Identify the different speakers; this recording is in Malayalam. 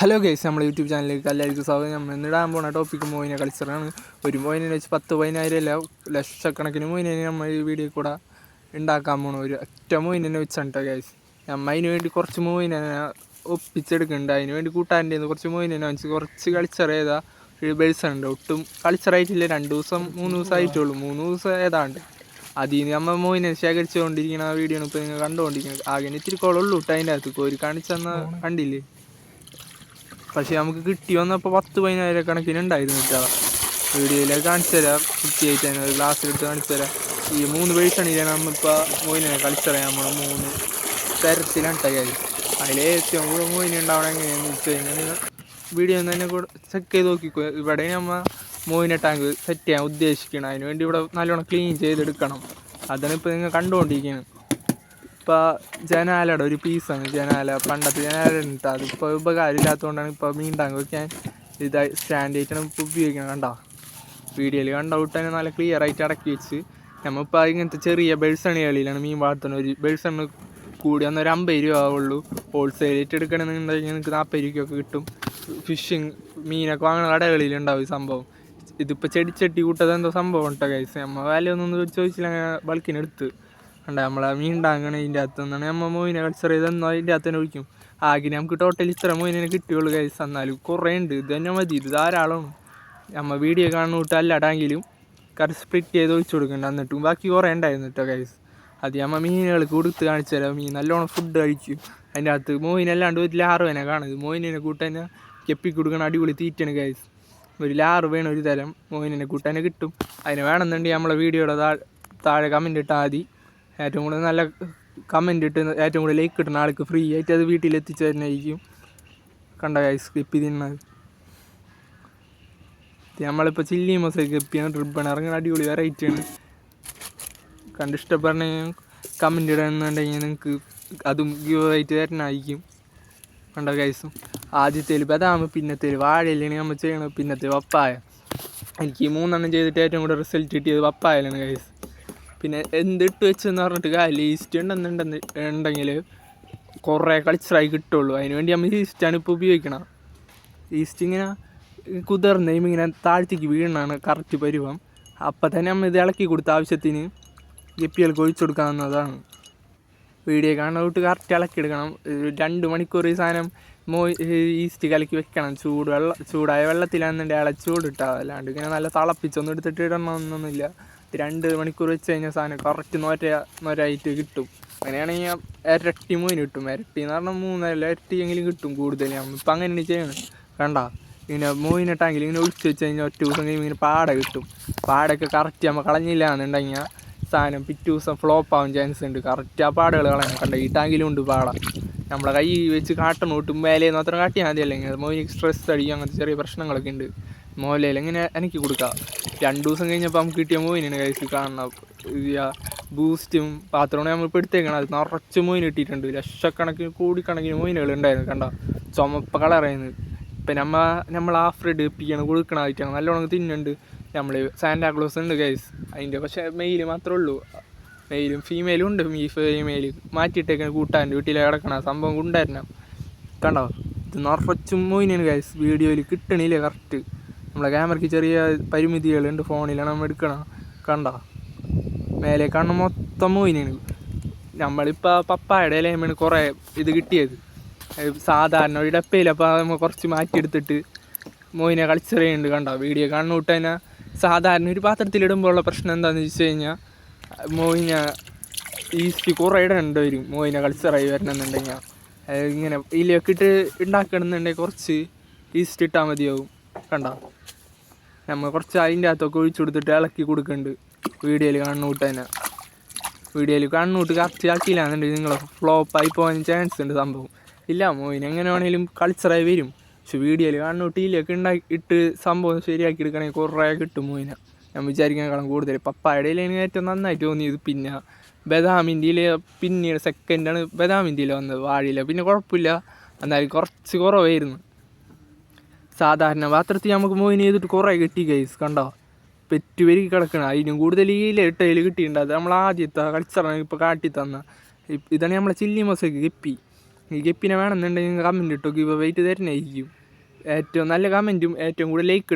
Speaker 1: ഹലോ ഗൈസ് നമ്മുടെ യൂട്യൂബ് ചാനലിലേക്ക് എല്ലാവർക്കും സ്വാഗതം. നമ്മൾ ഇന്നിടാൻ പോണ ടോപ്പിക്ക് മോയിനെ കളിച്ചറാണ് ഒരു മോയിനെ വെച്ച് പത്ത് പതിനായിരം അല്ല ലക്ഷക്കണക്കിന് മോയിനെ നമ്മൾ ഈ വീഡിയോ കൂടെ ഉണ്ടാക്കാൻ പോണ. ഒരു ഒറ്റ മോയിനെ വെച്ചാണ് കേട്ടോ ഗൈസ് നമ്മൾ അതിന് വേണ്ടി കുറച്ച് മോയിനെ ഒപ്പിച്ചെടുക്കുന്നുണ്ട്. അതിന് വേണ്ടി കൂട്ടാന്റെ കുറച്ച് മോയിനെ വെച്ച് കുറച്ച് കളിച്ചറിയതാ ഒരു ബേഴ്സുണ്ട് ഒട്ടും കളിച്ചറായിട്ടില്ല രണ്ട് ദിവസം മൂന്ന് ദിവസം ആയിട്ടുള്ളൂ. മൂന്ന് ദിവസം ഏതാണ്ട്. അതിൽ നിന്ന് നമ്മൾ മോയിനെ ശേഖരിച്ചുകൊണ്ടിരിക്കുന്ന ആ വീഡിയോ ഇപ്പോൾ നിങ്ങൾ കണ്ടുകൊണ്ടിരിക്കുന്നത്. ആകെ ഇത്തിരി കുളമുള്ളൂ കേട്ടോ അതിന്റെ അകത്ത്. കോരി കാണിച്ചെന്ന കണ്ടില്ലേ? പക്ഷെ നമുക്ക് കിട്ടി വന്നപ്പോൾ പത്ത് പതിനായിരം കണക്കിന് ഉണ്ടായിരുന്നു കേട്ടോ. വീഡിയോയിലേക്ക് കാണിച്ചു തരാം. തന്നെ ഒരു ഗ്ലാസ് എടുത്ത് കാണിച്ചു തരാം. ഈ മൂന്ന് പേഴ്സണിലാണ് നമ്മളിപ്പോൾ മോയിനെ കളിച്ചറിയാം നമ്മൾ മൂന്ന് തരത്തിലാണ് കാര്യം അതിൽ ഏറ്റവും കൂടുതൽ മോയിനെ ഉണ്ടാവണം എങ്ങനെയാണെന്ന് വെച്ച് കഴിഞ്ഞാൽ വീഡിയോ തന്നെ കൂടെ ചെക്ക് ചെയ്ത് നോക്കിക്കോ. ഇവിടെ നമ്മൾ മോയിനെ ടാങ്ക് സെറ്റ് ചെയ്യാൻ ഉദ്ദേശിക്കണം അതിന് വേണ്ടി ഇവിടെ നല്ലോണം ക്ലീൻ ചെയ്തെടുക്കണം. അതാണ് ഇപ്പോൾ നിങ്ങൾ കണ്ടുകൊണ്ടിരിക്കുന്നത്. ഇപ്പോൾ ജനാലയുടെ ഒരു പീസാണ് ജനാല. പണ്ടത്തെ ജനാല ഉണ്ട് അതിപ്പോൾ ഉപകാരമില്ലാത്തതുകൊണ്ടാണ് ഇപ്പോൾ മീൻ ടാങ്ക് വയ്ക്കാൻ ഇതായി സ്റ്റാൻഡ് ആയിട്ടാണ് ഇപ്പോൾ ഉപയോഗിക്കുന്നത് കണ്ടോ? വീഡിയോയിൽ കണ്ട തന്നെ നല്ല ക്ലിയർ ആയിട്ട് അടക്കി വെച്ച്. നമ്മളിപ്പോൾ ഇങ്ങനത്തെ ചെറിയ ബെൾസണികളിലാണ് മീൻ വളർത്തുന്നത് ഒരു ബെൾസണ് കൂടി വന്ന ഒരു അമ്പത് രൂപ ആവുള്ളൂ. ഹോൾസെയിലായിട്ട് എടുക്കണമെന്നുണ്ടെങ്കിൽ നിങ്ങൾക്ക് നാൽപ്പത് രൂപയ്ക്കൊക്കെ കിട്ടും. ഫിഷിങ് മീനൊക്കെ വാങ്ങുന്ന കടകളിലുണ്ടാവും ഈ സംഭവം. ഇതിപ്പോൾ ചെടിച്ചട്ടി കൂട്ടത് എന്തോ സംഭവം ഉണ്ടോ കൈസ് നമ്മൾ വിലയൊന്നും ചോദിച്ചില്ല അങ്ങനെ ബൾക്കിന് കണ്ട നമ്മളെ മീൻ ഉണ്ടാകണ ഇതിന്റെ അകത്ത് നിന്നാണ്. നമ്മൾ മോയിനെ കൾച്ചർ എന്നാൽ ഇതിന്റെ അകത്ത് തന്നെ ഒഴിക്കും. ആകെ നമുക്ക് ടോട്ടൽ ഇത്ര മോയിനെ കിട്ടിയുള്ളൂ കഴിച്ച് തന്നാലും കുറേ ഉണ്ട്. ഇത് തന്നെ മതി. ഇത് ധാരാളമാണ് നമ്മൾ വീഡിയോ കാണുന്ന കൂട്ട് അല്ലാടാങ്കിലും കറി സ്പ്ലിറ്റ് ചെയ്ത് ഒഴിച്ചു കൊടുക്കണ്ട. എന്നിട്ടും ബാക്കി കുറേ ഉണ്ടായിരുന്നു കേട്ടോ കൈസ് അത് നമ്മൾ മീനുകൾക്ക് കൊടുത്ത് കാണിച്ചു തരാം. മീൻ നല്ലോണം ഫുഡ് കഴിക്കും. അതിന്റെ അകത്ത് മോയിനല്ലാണ്ട് ഒരു ലാറുവേനെ കാണുന്നത്. മോയിനെ കൂട്ടാൻ കെപ്പി കൊടുക്കണ അടിപൊളി തീറ്റാണ് കൈസ് ഒരു ലാറ് വേണം ഒരു തരം മോയിനെ കൂട്ടാനെ കിട്ടും. അതിന് വേണമെന്നുണ്ടെങ്കിൽ നമ്മളെ വീഡിയോയുടെ താഴെ കമന്റ് ഇട്ടാൽ മതി. ഏറ്റവും കൂടുതൽ നല്ല കമന്റ് ഇട്ട് ഏറ്റവും കൂടുതൽ ലൈക്ക് കിട്ടുന്ന ആൾക്ക് ഫ്രീ ആയിട്ട് അത് വീട്ടിൽ എത്തിച്ചു തന്നെയായിരിക്കും കണ്ട കൈസ് ക്ലിപ്പ് തിന്നത് നമ്മളിപ്പോൾ ചില്ലി മൊസൈക്ക് ക്ലിപ്പിയാണ് ട്രിപ്പാണ് ഇറങ്ങുന്ന അടിപൊളി വെറൈറ്റിയാണ് കണ്ട് ഇഷ്ടപ്പെടണ കമന്റ് ഇടുന്നുണ്ടെങ്കിൽ നിങ്ങൾക്ക് അതും ഗീവ് ആയിട്ട് തരണമായിരിക്കും കണ്ട കൈസും ആദ്യത്തേൽ ബദാം പിന്നത്തേൽ വാഴയിലാണ് നമ്മൾ ചെയ്യണത്. പിന്നത്തെ പപ്പായ. എനിക്ക് മൂന്നെണ്ണം ചെയ്തിട്ട് ഏറ്റവും കൂടുതൽ റിസൾട്ട് കിട്ടിയത് പപ്പായലാണ് കൈസ് പിന്നെ എന്തിട്ട് വെച്ചെന്ന് പറഞ്ഞിട്ട് ലീസ്റ്റ് ഈസ്റ്റ് ഉണ്ടെന്നുണ്ടെന്ന് ഉണ്ടെങ്കിൽ കുറേ കളിച്ചറായി കിട്ടുള്ളൂ. അതിന് വേണ്ടി നമ്മൾ ഈസ്റ്റാണ് ഇപ്പോൾ ഉപയോഗിക്കണം. ഈസ്റ്റ് ഇങ്ങനെ കുതിർന്ന് ഇങ്ങനെ താഴ്ത്തേക്ക് വീണാണ് കറക്റ്റ് പരുവം. അപ്പം തന്നെ നമ്മൾ ഇത് ഇളക്കി കൊടുത്ത ആവശ്യത്തിന് ഗപ്പികൾക്ക് ഒഴിച്ചു കൊടുക്കാവുന്നതാണ്. വീഡിയോ കാണുന്നോട്ട് കറക്റ്റ് ഇളക്കി എടുക്കണം. രണ്ട് മണിക്കൂർ ഈ സാധനം മോ ഈസ്റ്റ് കലക്കി വെക്കണം. ചൂട് വെള്ളം ചൂടായ വെള്ളത്തിലാണെന്നുണ്ടെങ്കിൽ ഇള ചൂടിട്ടാൽ അല്ലാണ്ട് ഇങ്ങനെ നല്ല തിളപ്പിച്ചൊന്നും എടുത്തിട്ട് ഇടണമെന്നൊന്നുമില്ല. രണ്ട് മണിക്കൂർ വെച്ച് കഴിഞ്ഞാൽ സാധനം കറക്റ്റ് നോറ്റ നോരായിട്ട് കിട്ടും. അങ്ങനെയാണെങ്കിൽ ഇരട്ടി മൂന്ന് കിട്ടും. ഇരട്ടി എന്ന് പറഞ്ഞാൽ മൂന്നല്ല ഇരട്ടിയെങ്കിലും കിട്ടും കൂടുതൽ ഇപ്പം അങ്ങനെ ചെയ്യണം കണ്ട? ഇങ്ങനെ മൂവിനെ ഇങ്ങനെ ഒഴിച്ച് വെച്ച് കഴിഞ്ഞാൽ ഒറ്റ ദിവസം കഴിയുമ്പോൾ ഇങ്ങനെ പാട കിട്ടും. പാടൊക്കെ കറക്റ്റ് നമ്മൾ കളഞ്ഞില്ല എന്നുണ്ടെങ്കിൽ സാധനം പിറ്റേ ദിവസം ഫ്ലോപ്പ് ആവാൻ ചാൻസ് ഉണ്ട് കറക്റ്റ് ആ പാടുകൾ കളയാൻ കണ്ട? ഈ ടാങ്കിലും ഉണ്ട് പാട. നമ്മളെ കൈ വെച്ച് കാട്ടണം കിട്ടും മേലെ മാത്രം കാട്ടിയാൽ മതി അല്ലെങ്കിൽ മോയിന് സ്ട്രെസ് അടിക്കും. അങ്ങനത്തെ ചെറിയ പ്രശ്നങ്ങളൊക്കെ ഉണ്ട് മോലയിൽ ഇങ്ങനെ എനിക്ക് കൊടുക്കാം. രണ്ട് ദിവസം കഴിഞ്ഞപ്പോൾ നമുക്ക് കിട്ടിയ മോയിനാണ് കഴിച്ച് കാണണം ബൂസ്റ്റും പാത്രമാണ് നമ്മൾ എടുത്തേക്കണം അത് നിറച്ച് മോയിൻ കിട്ടിയിട്ടുണ്ട്. ലക്ഷക്കണക്കിന് കോടിക്കണക്കിന് മോയിനുകൾ ഉണ്ടായിരുന്നു കണ്ട? ചുമപ്പ കളറായിരുന്നു ഇപ്പം നമ്മ നമ്മൾ ഹാഫ് റെഡ് എപ്പിക്കാണ് കൊടുക്കണമായിട്ടാണ് നല്ലോണം തിന്നുണ്ട് നമ്മൾ സാന്റാക്ലോസ് ഉണ്ട് ഗൈസ് അതിന്റെ പക്ഷേ മെയിൽ മാത്രമേ ഉള്ളൂ. മെയിലും ഫീമെയിലും ഉണ്ട്. ഈ ഫീമെയിൽ മാറ്റിയിട്ടേക്കാണ് കൂട്ടാൻ വീട്ടിൽ കിടക്കണ സംഭവം കൊണ്ടുവരണം കണ്ടോ? ഇത് നിറച്ചും മോയിനാണ് ഗൈസ് വീഡിയോയിൽ കിട്ടണില്ല കറക്റ്റ് നമ്മളെ ക്യാമറയ്ക്ക് ചെറിയ പരിമിതികളുണ്ട് ഫോണിലാണ് നമ്മൾ എടുക്കണം. കണ്ട? മേലെ കാണുന്ന മൊത്തം മോയിനാണ് നമ്മളിപ്പോൾ പപ്പായുടെ ഇലയമാണ് കുറേ ഇത് കിട്ടിയത്. സാധാരണ ഒരു ഡപ്പയിൽ അപ്പോൾ നമ്മൾ കുറച്ച് മാറ്റിയെടുത്തിട്ട് മോയിനെ കളിച്ചെറിയുന്നുണ്ട് കണ്ട? വീഡിയോ കാണുന്ന വിട്ട് തന്നെ സാധാരണ ഒരു പാത്രത്തിലിടുമ്പോഴുള്ള പ്രശ്നം എന്താണെന്ന് വെച്ച് കഴിഞ്ഞാൽ മോയിന ഈസ്റ്റ് കുറേ ഇടേണ്ടി വരും. മോയിനെ കളിച്ചെറിയി വരണമെന്നുണ്ടെങ്കിൽ ഇങ്ങനെ ഇലയൊക്കെ ഇട്ട് ഉണ്ടാക്കണമെന്നുണ്ടെങ്കിൽ കുറച്ച് ഈസ്റ്റ് ഇട്ടാൽ മതിയാവും. കണ്ടോ? നമ്മൾ കുറച്ച് അതിന്റെ അകത്തൊക്കെ ഒഴിച്ചു കൊടുത്തിട്ട് ഇളക്കി കൊടുക്കുന്നുണ്ട് വീഡിയോയിൽ കണ്ണൂട്ട് തന്നെ. വീഡിയോയിൽ കണ്ണൂട്ട് കറക്റ്റ് ആക്കിയില്ലാന്നുണ്ടെങ്കിൽ നിങ്ങൾ ഫ്ലോപ്പായി പോകാൻ ചാൻസ് ഉണ്ട് സംഭവം. ഇല്ല മോയിൻ എങ്ങനെ വേണേലും കൾച്ചറായി വരും. പക്ഷെ വീഡിയോയിൽ കണ്ണൂട്ട് ഇല്ലൊക്കെ ഉണ്ടാക്കി ഇട്ട് സംഭവം ശരിയാക്കി എടുക്കണമെങ്കിൽ കുറേ കിട്ടും മോയിന ഞാൻ വിചാരിക്കാൻ കൂടുതൽ. പപ്പായുടെ എനിക്ക് ഏറ്റവും നന്നായിട്ട് തോന്നിയത്. പിന്നെ ബദാമിന്റെയിൽ പിന്നീട് സെക്കൻഡാണ് ബദാമിന്റെയിൽ വന്നത്. വാഴയില. പിന്നെ കുഴപ്പമില്ല. എന്നാലും കുറച്ച് കുറവായിരുന്നു. സാധാരണ പാത്രത്തിൽ നമുക്ക് മോയിൻ ചെയ്തിട്ട് കുറേ കിട്ടി ഗൈസ് കണ്ടോ? പെറ്റ് പെരുകി കിടക്കണം. അതിനും കൂടുതൽ ഈ ലെട്ടയിൽ കിട്ടിയിട്ടുണ്ട്. അത് നമ്മൾ ആദ്യത്തെ കൾച്ചറാണ് ഇപ്പോൾ കാട്ടി തന്ന. ഇതാണ് നമ്മളെ ചില്ലി മൊസക്ക് ഗപ്പി ഈ ഗപ്പിനെ വേണമെന്നുണ്ടെങ്കിൽ കമന്റ് ഇട്ടോ ഗിവ് വെയിറ്റ് തരുന്നതായിരിക്കും ഏറ്റവും നല്ല കമന്റും ഏറ്റവും കൂടുതൽ ലൈക്ക്